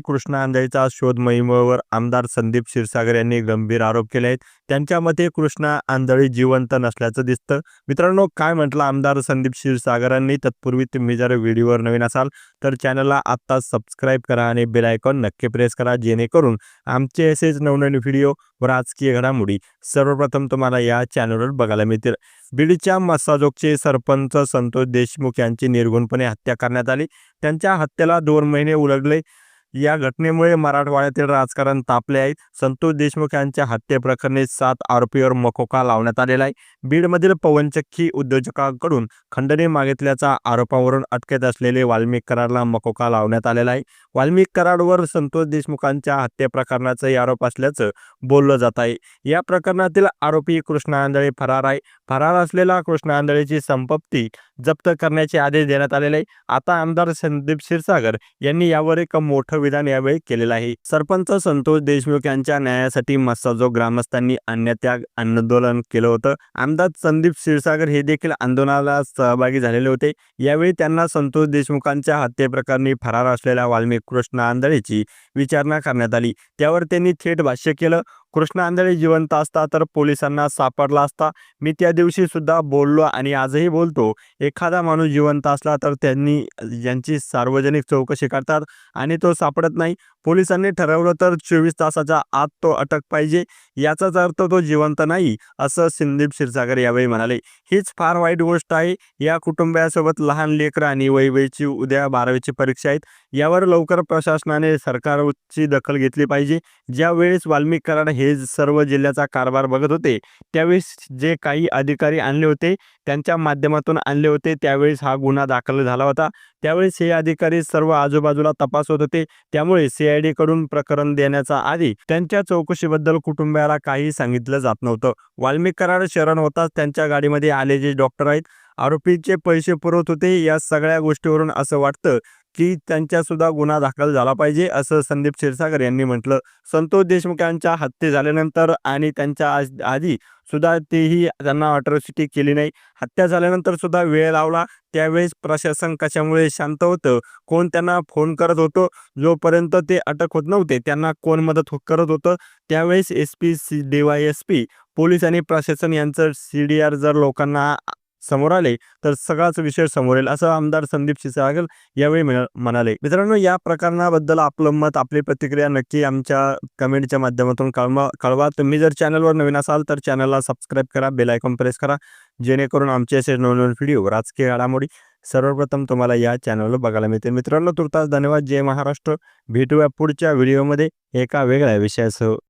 कृष्णा आंधळीचा शोध मोहिमेवर आमदार संदीप क्षीरसागर यांनी गंभीर आरोप केले आहेत. त्यांच्या मते कृष्णा आंधळी जिवंत नसल्याचं दिसतं. मित्रांनो काय म्हटलं आमदार संदीप क्षीरसागरांनी? तत्पूर्वी तुम्ही जर व्हिडिओवर नवीन असाल तर चॅनलला आत्ता सबस्क्राईब करा आणि बेल आयकॉन नक्की प्रेस करा जेणेकरून आमचे असेच नवनवीन व्हिडिओ व राजकीय घडामोडी सर्वप्रथम तुम्हाला या चॅनलवर बघायला मिळतील. बीडच्या मस्साजोगचे सरपंच संतोष देशमुख यांची निर्गुणपणे हत्या करण्यात आली. त्यांच्या हत्येला दोन महिने उलगले. या घटनेमुळे मराठवाड्यातील राजकारण तापले आहे. संतोष देशमुख यांच्या हत्येप्रकरणी सात आरोपीवर मकोका लावण्यात आलेला आहे. बीडमधील पवनचक्की उद्योजकांकडून खंडणी मागितल्याचा आरोपावरून अटकेत असलेले वाल्मिक कराडला मकोका लावण्यात आलेला आहे. वाल्मिक कराडवर संतोष देशमुखांच्या हत्येप्रकरणाचाही आरोप असल्याचं बोललं जात आहे. या प्रकरणातील आरोपी कृष्णा आंधळे फरार आहे. फरार असलेला कृष्णा आंधळेची संपत्ती जप्त करण्याचे आदेश देण्यात आलेले आहे. आता आमदार संदीप क्षीरसागर यांनी यावर एक मोठं विधान यावेळी केलेलं आहे. सरपंच संतोष देशमुख यांच्या न्यायासाठी मस्साजोग ग्रामस्थांनी अन्नत्याग आंदोलन केलं होतं. आमदार संदीप क्षीरसागर हे देखील आंदोलनाला सहभागी झालेले होते. यावेळी त्यांना संतोष देशमुखांच्या हत्येप्रकरणी फरार असलेल्या वाल्मिक कृष्ण आंधळेची विचारणा करण्यात आली. त्यावर त्यांनी थेट भाष्य केलं. कृष्ण आंधळे जिवंत असता तर पोलिसांना सापडला असता. मी त्या दिवशी सुद्धा बोललो आणि आजही बोलतो. एखादा माणूस जिवंत असला तर त्यांनी यांची सार्वजनिक चौकशी करतात आणि तो सापडत नाही पोलिसांनी ठरवलं तर चोवीस तासाच्या आत तो अटक पाहिजे. याचाच अर्थ तो जिवंत नाही असं संदीप क्षीरसागर यावेळी म्हणाले. हीच फार वाईट गोष्ट आहे. या कुटुंबियासोबत लहान लेकरं आणि वैवेची उद्या बारावीची परीक्षा आहेत. यावर लवकर प्रशासनाने सरकारची दखल घेतली पाहिजे. ज्यावेळेस वाल्मिक कराड हे सर्व जिल्ह्याचा कारभार बघत होते त्यावेळेस जे काही अधिकारी आणले होते त्यांच्या माध्यमातून आणले होते त्यावेळेस हा गुन्हा दाखल झाला होता. त्यावेळेस हे अधिकारी सर्व आजूबाजूला तपासत होते त्यामुळे सी कडून प्रकरण देण्याचा आधी त्यांच्या चौकशीबद्दल कुटुंबियाला काही सांगितलं जात नव्हतं. वाल्मिक कराड शरण होताच त्यांच्या गाडीमध्ये आले जे डॉक्टर आहेत. आरोपीचे पैसे पुरवत होते. या सगळ्या गोष्टीवरून असं वाटतं की त्यांच्यासुद्धा गुन्हा दाखल झाला पाहिजे असं संदीप क्षीरसागर यांनी म्हटलं. संतोष देशमुख यांच्या हत्ये झाल्यानंतर आणि त्यांच्या आज- आधी सुद्धा तेही त्यांना अट्रॉसिटी केली नाही. हत्या झाल्यानंतर सुद्धा वेळ लावला. त्यावेळेस प्रशासन कशामुळे शांत होतं? कोण त्यांना फोन करत होतो? जोपर्यंत ते अटक होत नव्हते त्यांना कोण मदत करत होतं? त्यावेळेस S P C D Y S P police आणि प्रशासन यांचं सी डी आर जर लोकांना समोर आले तर सगळाच विषय समोर येईल असं आमदार संदीप क्षीरसागर यावेळी म्हणाले. मित्रांनो या प्रकरणाबद्दल आपलं मत आपली प्रतिक्रिया नक्की आमच्या कमेंटच्या माध्यमातून कळवा कळवा. तुम्ही जर चॅनलवर नवीन असाल तर चॅनलला सबस्क्राईब करा बेल आयकॉन प्रेस करा जेणेकरून आमचे असे नवनवीन व्हिडिओ राजकीय घडामोडी सर्वप्रथम तुम्हाला या चॅनलवर बघायला मिळतील. मित्रांनो तुर्तास धन्यवाद. जय महाराष्ट्र. भेटूया पुढच्या व्हिडिओमध्ये एका वेगळ्या विषयासह.